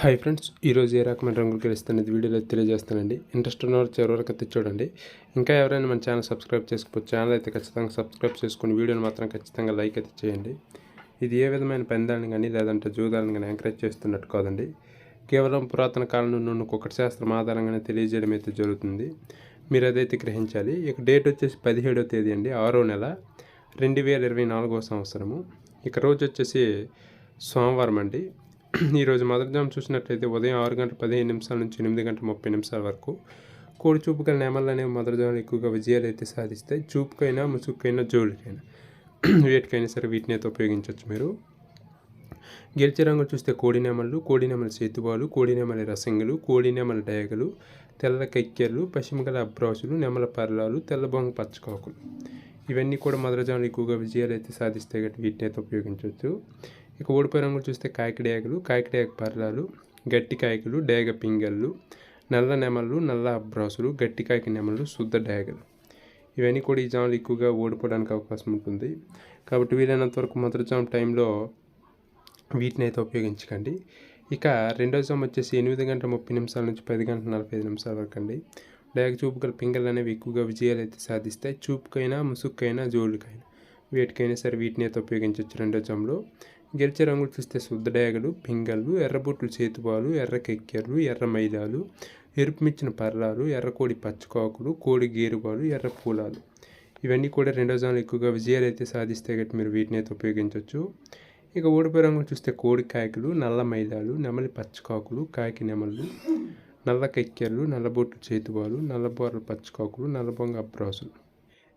Hi friends ఈరోజు ఏ రకమైన రంగులు గెలుస్తున్నది వీడియోలో తెలియజేస్తానండి. ఇంట్రెస్ట్ ఉన్నవారు చివరి వరకు అయితే చూడండి. ఇంకా ఎవరైనా మన ఛానల్ సబ్స్క్రైబ్ చేసుకోవచ్చు ఛానల్ అయితే ఖచ్చితంగా సబ్స్క్రైబ్ చేసుకుని వీడియోని మాత్రం ఖచ్చితంగా లైక్ అయితే చేయండి. ఇది ఏ విధమైన పెందాలను కానీ లేదంటే జూదాలను కానీ ఎంకరేజ్ చేస్తున్నట్టు కాదండి. కేవలం పురాతన కాలంలో నుండి ఉన్న ఒకటి శాస్త్రం ఆధారంగానే తెలియజేయడం అయితే జరుగుతుంది. మీరు అదైతే గ్రహించాలి. ఇక డేట్ వచ్చేసి పదిహేడవ తేదీ అండి ఆరో నెల రెండు వేల ఇరవై నాలుగో సంవత్సరము. ఇక రోజు వచ్చేసి సోమవారం అండి. ఈరోజు మదర్జామ్ చూసినట్లయితే ఉదయం ఆరు గంటల పదిహేను నిమిషాల నుంచి ఎనిమిది గంటల ముప్పై నిమిషాల వరకు కోడి చూపు గల నెమలు అనేవి మదర్జాములు ఎక్కువగా విజయాలు అయితే సాధిస్తాయి చూపుకైనా ముసుగుకైనా జోలికైనా వేటికైనా సరే వీటిని అయితే ఉపయోగించవచ్చు మీరు. గెలిచే రంగులు చూస్తే కోడి నెమళ్ళు కోడి నెమల చేతువాలు కోడి నెమల రసంగులు కోడి నెమల డేగలు తెల్ల కెక్కెర్లు పశ్చిమగల అబ్రాసులు నెమల పర్లాలు తెల్ల బొంగ పచ్చకాకులు. ఇవన్నీ కూడా మదరజాములు ఎక్కువగా విజయాలు అయితే సాధిస్తాయి కాబట్టి వీటిని అయితే ఉపయోగించవచ్చు. ఇక ఓడిపోయి రంగులు చూస్తే కాకిడేగలు కాకిడేగ పర్రాలు గట్టి కాయకులు డేగ పింగళ్ళు నల్ల నెమళ్ళు నల్ల అబ్రాసులు గట్టి కాయకి నెమళ్ళు శుద్ధ డేగలు. ఇవన్నీ కూడా ఈ జాములు ఎక్కువగా ఓడిపోవడానికి అవకాశం ఉంటుంది. కాబట్టి వీలైనంత వరకు మొదటి జామ్ టైంలో వీటిని అయితే ఉపయోగించకండి. ఇక రెండో జామ్ వచ్చేసి ఎనిమిది గంటల ముప్పై నిమిషాల నుంచి పది గంటల నలభై ఐదు నిమిషాల వరకు అండి. డేగ చూపు గల పింగళ్ళు అనేవి ఎక్కువగా విజయాలు అయితే సాధిస్తాయి. చూపుకైనా ముసుక్కైనా జోళ్ళకైనా వేటికైనా సరే వీటిని అయితే ఉపయోగించవచ్చు రెండో జామ్లో గెలిచే రంగులు చూస్తే శుద్ధ డేగలు పింగళ్ళు ఎర్రబొట్లు చేతుబాలు ఎర్ర కెక్కెర్లు ఎర్ర మైదాలు ఎరుపుమిచ్చిన పర్లాలు ఎర్రకోడి పచ్చకాకులు కోడి గేరుబాలు ఎర్ర పూలాలు. ఇవన్నీ కూడా రెండో జాన్లు ఎక్కువగా విజయాలు అయితే సాధిస్తే గట్టి మీరు వీటిని అయితే ఉపయోగించవచ్చు. ఇక ఓడిపోయే రంగులు చూస్తే కోడి కాయకులు నల్ల మైదాలు నెమలి పచ్చకాకులు కాకి నెమళ్ళు నల్ల కెక్కెర్లు నల్లబొట్లు చేతుబాలు నల్లబోర్ల పచ్చకాకులు నల్లబొంగ అప్రాసులు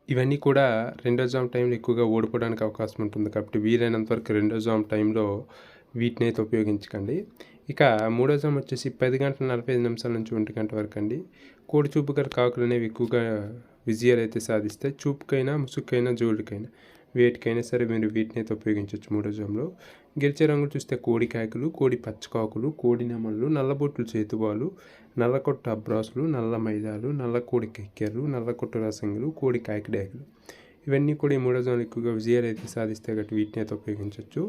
ఇవన్నీ కూడా రెండో జామ్ టైంలో ఎక్కువగా ఓడిపోవడానికి అవకాశం ఉంటుంది కాబట్టి వీలైనంత వరకు రెండో జామ్ టైంలో వీటిని అయితే ఉపయోగించకండి. ఇక మూడో జామ్ వచ్చేసి పది గంటల నలభై ఐదు నిమిషాల నుంచి ఒంటి గంట వరకు అండి. కోడి చూపు గల కాకులు అనేవి ఎక్కువగా విజయాలు అయితే సాధిస్తాయి. చూపుకైనా ముసుక్కైనా జోడుకైనా. వేటికైనా సరే మీరు వీటిని అయితే ఉపయోగించవచ్చు మూడో జామ్లో. గెలిచే రంగులు చూస్తే కోడి కాయకులు కోడి పచ్చకాకులు కోడి నెమళ్ళు నల్లబొట్లు చేతువాలు నల్లకొట్టు అబ్రాసులు నల్ల మైదాలు నల్ల కోడి కెక్కెర్లు నల్లకొట్టు రసంగులు కోడి కాయకడేగలు ఇవన్నీ కూడా ఈ మూడో జాములు ఎక్కువగా విజయాలు అయితే సాధిస్తే గట్టి వీటిని అయితే ఉపయోగించవచ్చు.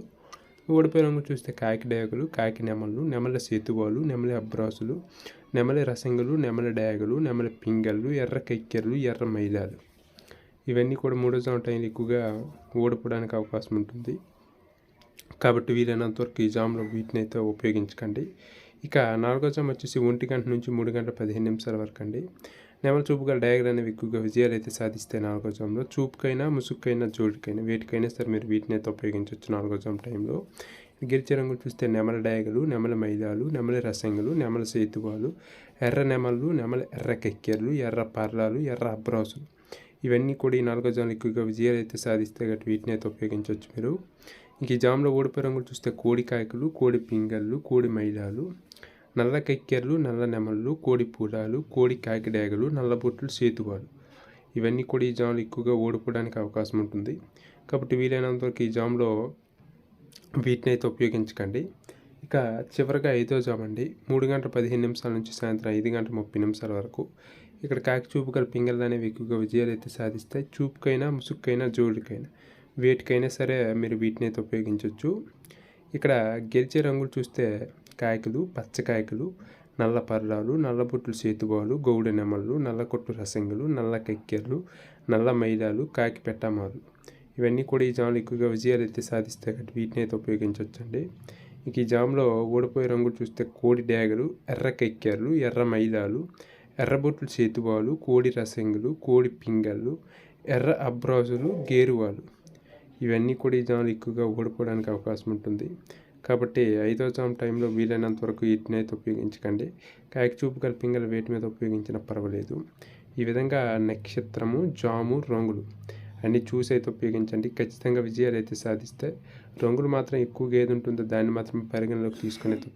ఓడిపోయే రంగు చూస్తే కాకి డయాగులు కాకి నెమళ్ళు నెమల సేతువాలు నెమలి అబ్రాసులు నెమలి రసంగులు నెమల డయాగులు నెమల పింగళ్ళు ఎర్ర కెక్కెర్లు ఎర్ర మైదాలు. ఇవన్నీ కూడా మూడో జామ్ టైంలో ఎక్కువగా ఓడిపోవడానికి అవకాశం ఉంటుంది. కాబట్టి వీలైనంత వరకు ఈ జామ్లో వీటిని అయితే ఉపయోగించకండి. ఇక నాలుగో జామ్ వచ్చేసి ఒంటి గంట నుంచి మూడు గంటల పదిహేను నిమిషాల వరకు అండి. నెమల చూపుగా డయాగ్రా అనేవి ఎక్కువగా విజయాలు అయితే సాధిస్తాయి నాలుగో జామ్లో. చూపుకైనా ముసుగుకైనా జోడికైనా వీటికైనా సరే మీరు వీటిని అయితే ఉపయోగించవచ్చు నాలుగో జామ్ టైంలో గిరిచే రంగులు చూస్తే నెమల డయాగలు నెమల మైదాలు నెమల రసంగులు నెమల సేతువాలు ఎర్ర నెమళ్ళు నెమల ఎర్ర కెక్కెర్లు ఎర్ర పర్లాలు ఎర్ర అబ్రాసులు. ఇవన్నీ కూడా ఈ నాలుగో జామ్లు ఎక్కువగా విజయాలు అయితే సాధిస్తే కాబట్టి వీటిని అయితే ఉపయోగించవచ్చు మీరు. ఇంక ఈ జామ్లో ఓడిపోయే రంగులు చూస్తే కోడి కాయకులు కోడి పింగళ్ళు కోడి మైలాలు నల్ల కెక్కెర్లు నల్ల నెమళ్ళు కోడి పూలాలు కోడి కాకిడేగలు నల్లబొట్లు సేతువాలు. ఇవన్నీ కూడా ఈ జామ్లు ఎక్కువగా ఓడిపోవడానికి అవకాశం ఉంటుంది. కాబట్టి వీలైనంత వరకు ఈ జామ్లో వీటిని అయితే ఉపయోగించకండి. ఇక చివరిగా ఐదో జామ్ అండి. మూడు గంటల పదిహేను నిమిషాల నుంచి సాయంత్రం ఐదు గంటల ముప్పై నిమిషాల వరకు. ఇక్కడ కాకి చూపు గల పింగళ్ళు అనేవి ఎక్కువగా విజయాలు అయితే సాధిస్తాయి. చూపుకైనా ముసుగుకైనా జోడుకైనా. వేటికైనా సరే మీరు వీటిని అయితే ఉపయోగించవచ్చు ఇక్కడ గెలిచే రంగులు చూస్తే కాయకులు పచ్చకాయకులు నల్ల పర్లాలు నల్లబొట్లు సేతుబాలు గౌడ నెమళ్ళు నల్లకొట్టు రసంగులు నల్ల కెక్కెర్లు నల్ల మైలాలు కాకి పెట్టమాలు. ఇవన్నీ కూడా ఈ జాములు ఎక్కువగా విజయాలు అయితే సాధిస్తాయి కాబట్టి వీటిని అయితే ఉపయోగించవచ్చండి ఇంక ఈ జామ్లో ఓడిపోయే రంగులు చూస్తే కోడి డ్యాగలు ఎర్ర కెక్కెర్లు ఎర్ర మైదాలు ఎర్రబొట్లు చేతువాలు కోడి రసంగులు కోడి పింగళ్ళు ఎర్ర అబ్రాజులు గేరువాలు. ఇవన్నీ కూడా ఈ జాములు ఎక్కువగా ఓడిపోవడానికి అవకాశం ఉంటుంది. కాబట్టి ఐదో జామ్ టైంలో వీలైనంత వరకు వీటిని అయితే ఉపయోగించకండి. కాయకచూపు గల పింగళ వేటి మీద ఉపయోగించినా పర్వాలేదు. ఈ విధంగా నక్షత్రము జాము రంగులు అన్నీ చూసి అయితే ఉపయోగించండి. ఖచ్చితంగా విజయాలు అయితే సాధిస్తే రంగులు మాత్రం ఎక్కువగా ఏది ఉంటుందో దాన్ని మాత్రం పరిగణలోకి తీసుకుని అయితే